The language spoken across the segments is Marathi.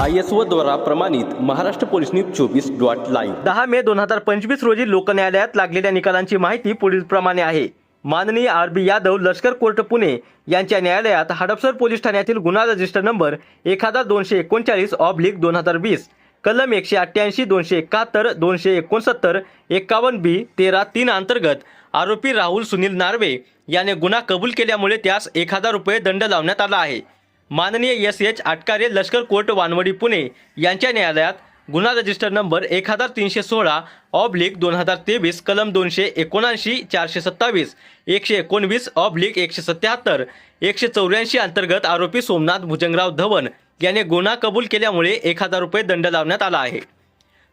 आय एस ओ द्वारा प्रमाणित महाराष्ट्र पोलीस न्यूज चोवीस डॉट लाईव्ह. दहा मे दोन हजार पंचवीस रोजी लोकन्यायालयात लागलेल्या निकालांची माहिती पुढीलप्रमाणे आहे. माननीय आर बी यादव लष्कर कोर्ट पुणे यांच्या न्यायालयात हडपसर पोलीस ठाण्यातील गुन्हा रजिस्टर नंबर एक हजार दोनशे एकोणचाळीस ऑब्लिक दोन हजार वीस कलम एकशे अठ्ठ्याऐंशी दोनशे एकाहत्तर दोनशे एकोणसत्तर एकावन्न बी तेरा तीन अंतर्गत आरोपी राहुल सुनील नार्वे याने गुन्हा कबूल केल्यामुळे त्यास एक हजार रुपये दंड लावण्यात आला आहे. माननीय एस एच आटकारे लष्कर कोर्ट वानवडी पुणे यांच्या न्यायालयात गुन्हा रजिस्टर नंबर एक हजार तीनशे सोळा ऑब्लिक दोन हजार तेवीस कलम दोनशे एकोणऐंशी चारशे सत्तावीस एकशे एकोणवीस ऑब्लिक एकशे सत्याहत्तर एकशे चौऱ्याऐंशी अंतर्गत आरोपी सोमनाथ भुजंगराव धवन याने गुन्हा कबूल केल्यामुळे एक हजार रुपये दंड लावण्यात आला आहे.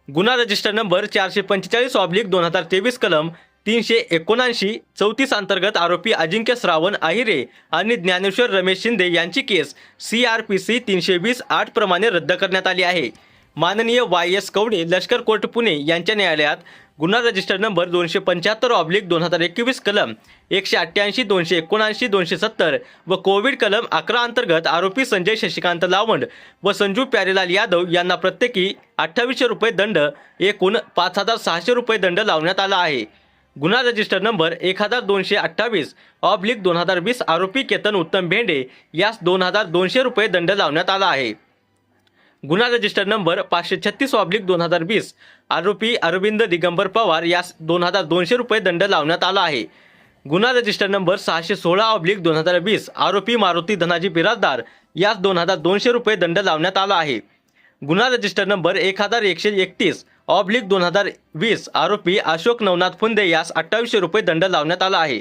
गुन्हा रजिस्टर नंबर चारशे पंचेचाळीस ऑब्लिक दोन हजार तेवीस कलम तीनशे एकोणऐंशी चौतीस अंतर्गत आरोपी अजिंक्य श्रावण आहिरे आणि ज्ञानेश्वर रमेश शिंदे यांची case C R P C तीनशे वीस आठ प्रमाणे रद्द करण्यात आली आहे. माननीय वाय एस कवडे लष्कर कोर्ट पुणे यांच्या न्यायालयात गुन्हा रजिस्टर नंबर दोनशे पंच्याहत्तर ऑब्लिक दोन हजार एकवीस कलम एकशे अठ्ठ्याऐंशी दोनशे एकोणऐंशी दोनशे सत्तर व कोविड कलम अकरा अंतर्गत आरोपी संजय शशिकांत लावंड व संजू प्यारेलाल यादव यांना प्रत्येकी अठ्ठावीसशे रुपये दंड एकूण पाच हजार सहाशे रुपये दंड लावण्यात आला आहे. गुन्हा रजिस्टर नंबर एक हजार दोनशे अठ्ठावीस ऑब्लिक दोन हजार वीस आरोपी केतन उत्तम भेंडे यास दोन हजार दोनशे रुपये दंड लावण्यात आला आहे. गुन्हा रजिस्टर नंबर पाचशे छत्तीस ऑब्लिक दोन हजार वीस आरोपी अरविंद दिगंबर पवार यास दोन हजार दोनशे रुपये दंड लावण्यात आला आहे. गुन्हा रजिस्टर नंबर सहाशे सोळा ऑब्लिक दोन हजार वीस आरोपी मारुती धनाजी बिराजदार यास दोन हजार दोनशे रुपये दंड लावण्यात आला आहे. गुन्हा रजिस्टर नंबर एक हजार एकशे एकतीस ऑब्लिक दोन हजार वीस आरोपी अशोक नवनाथ फुंदे यास अठ्ठावीसशे रुपये दंड लावण्यात आला आहे.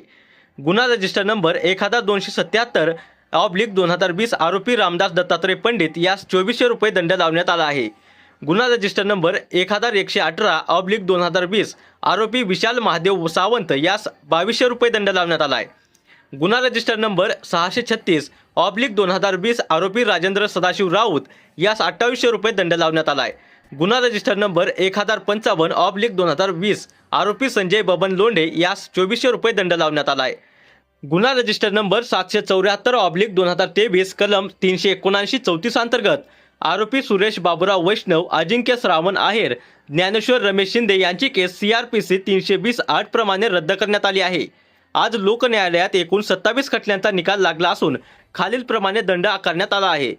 गुन्हा रजिस्टर नंबर एक हजार दोनशे सत्याहत्तर ऑब्लिक दोन हजार वीस आरोपी रामदास दत्तात्रय पंडित यास चोवीसशे रुपये दंड लावण्यात आला आहे. गुन्हा रजिस्टर नंबर एक हजार एकशे अठरा ऑब्लिक दोन हजार वीस आरोपी विशाल महादेव सावंत यास बावीसशे रुपये दंड लावण्यात आला आहे. गुन्हा रजिस्टर नंबर सहाशे छत्तीस ऑब्लिक दोन हजार वीस आरोपी राजेंद्र सदाशिव राऊत यास अठ्ठावीसशे रुपये दंड लावण्यात आला आहे. गुन्हा रजिस्टर नंबर एक हजार पंचावन्न ऑब्लिक दोन हजार वीस. आरोपी संजय बबन लोंढे यास चोवीसशे रुपये दंड लावण्यात आला आहे गुन्हा रजिस्टर नंबर सातशे चौऱ्याहत्तर ऑब्लिक दोन हजार तेवीस कलम तीनशे एकोणऐंशी चौतीस अंतर्गत आरोपी सुरेश बाबुराव वैष्णव अजिंक्य श्रावण आहेर ज्ञानेश्वर रमेश शिंदे यांची case C R P C तीनशे वीस आठ प्रमाणे रद्द करण्यात आली आहे. आज लोक न्यायालयात एकूण सत्तावीस खटल्यांचा निकाल लागला असून खालीलप्रमाणे दंड आकारण्यात आला आहे.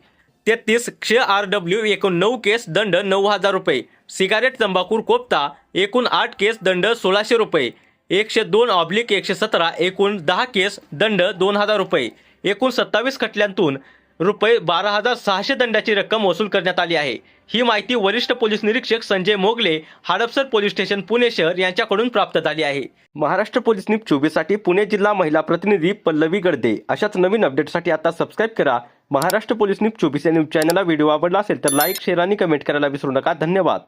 तेहतीस क्ष आर डब्ल्यू एकूण नऊ केस दंड नऊ हजार रुपये. सिगारेट तंबाखूर कोपता एकूण आठ केस दंड सोळाशे रुपये. एकशे दोन ऑब्लिक एकशे सतरा एकूण दहा केस दंड दोन हजार रुपये. एकूण सत्तावीस खटल्यांतून रुपये बारा हजार सहाशे दंडाची रक्कम वसूल करण्यात आली आहे. ही माहिती वरिष्ठ पोलीस निरीक्षक संजय मोगले हडपसर पोलीस स्टेशन पुणे शहर यांच्याकडून प्राप्त झाली आहे. महाराष्ट्र पोलीस न्यूज चोवीससाठी पुणे जिल्हा महिला प्रतिनिधी पल्लवी गडदे अशाच नवीन अपडेटसाठी आता सबस्क्राईब करा. महाराष्ट्र पोलीस न्यूज चोवीस या न्यूज चॅनलला व्हिडिओ आवडला असेल तर लाईक शेअर आणि कमेंट करायला विसरू नका. धन्यवाद.